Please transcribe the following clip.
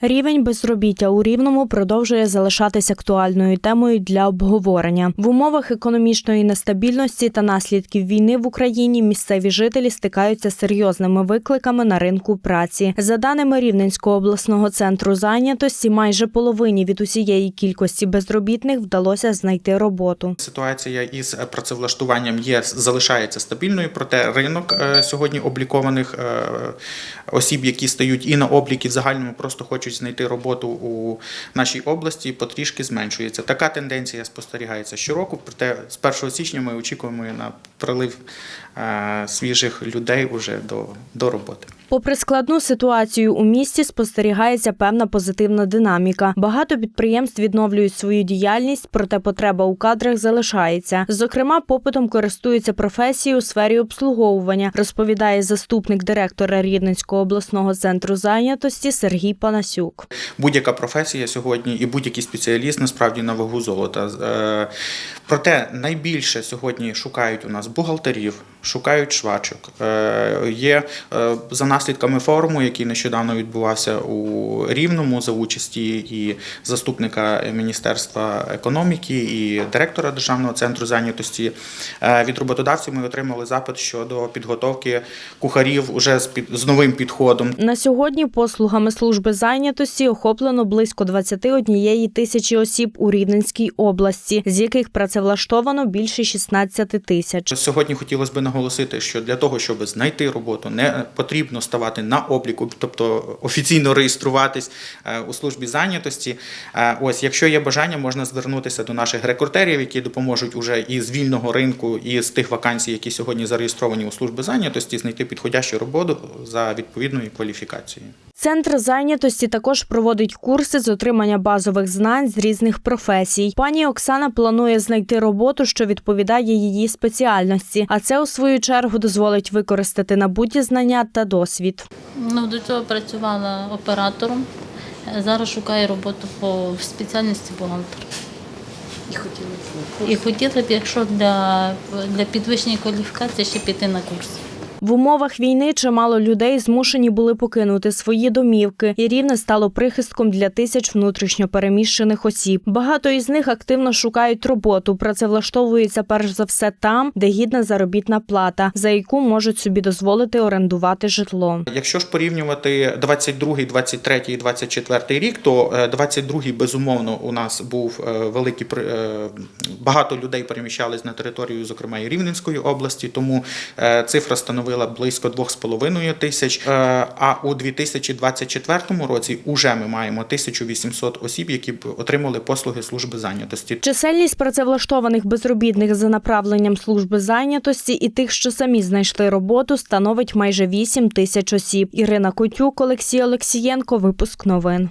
Рівень безробіття у Рівному продовжує залишатись актуальною темою для обговорення. В умовах економічної нестабільності та наслідків війни в Україні місцеві жителі стикаються з серйозними викликами на ринку праці. За даними Рівненського обласного центру зайнятості, майже половині від усієї кількості безробітних вдалося знайти роботу. Ситуація із працевлаштуванням є залишається стабільною, проте ринок е, сьогодні облікованих е, осіб, які стають і на обліки в загальному просто хочуть знайти роботу у нашій області, потрішки зменшується. Така тенденція спостерігається щороку. Проте з 1 січня ми очікуємо на прилив е, свіжих людей уже до, до роботи. Попри складну ситуацію у місті, спостерігається певна позитивна динаміка. Багато підприємств відновлюють свою діяльність, проте потреба у кадрах залишається. Зокрема, попитом користуються професії у сфері обслуговування, розповідає заступник директора Рівненського обласного центру зайнятості Сергій Панасюк. Будь-яка професія сьогодні і будь-який спеціаліст насправді на вагу золота. Е, Проте найбільше сьогодні шукають у нас бухгалтерів, шукають швачок. Е, Є е, за наслідками форуму, який нещодавно відбувався у Рівному за участі і заступника Міністерства економіки, і директора Державного центру зайнятості. Від роботодавців ми отримали запит щодо підготовки кухарів уже з, під, з новим підходом. На сьогодні послугами служби зайнятості охоплено близько 21 тисячі осіб у Рівненській області, з яких працевлаштовано більше 16 тисяч. Сьогодні хотілося б наголосити, що для того, щоб знайти роботу, не потрібно ставати на обліку, тобто офіційно реєструватись е, у службі зайнятості. Е, Ось, якщо є бажання, можна звернутися до наших рекрутерів, які допоможуть уже і з вільного ринку, і з тих вакансій, які сьогодні зареєстровані у службі зайнятості, знайти підходящу роботу за відповідною кваліфікацією. Центр зайнятості також проводить курси з отримання базових знань з різних професій. Пані Оксана планує знайти роботу, що відповідає її спеціальності, а це у свою чергу дозволить використати набуті знання та досвід. Ну, до цього працювала оператором. Зараз шукаю роботу по спеціальності бухгалтер. І хотіли б І хотіла б, якщо для, для підвищення кваліфікації, ще піти на курс. В умовах війни чимало людей змушені були покинути свої домівки, і рівне стало прихистком для тисяч внутрішньо переміщених осіб. Багато із них активно шукають роботу, працевлаштовуються перш за все там, де гідна заробітна плата, за яку можуть собі дозволити орендувати житло. Якщо ж порівнювати 22, 23 і 24 рік, то е, 22 безумовно у нас був е, великий е, багато людей переміщались на територію, зокрема і Рівненської області, тому е, цифра становила близько 2,5 тисяч. Е, А у 2024 році уже ми маємо 1800 осіб, які отримали послуги служби зайнятості. Чисельність працевлаштованих безробітних за направленням служби зайнятості і тих, що самі знайшли роботу, становить майже 8 тисяч осіб. Ірина Котюк, Олексій Олексієнко. Випуск новин.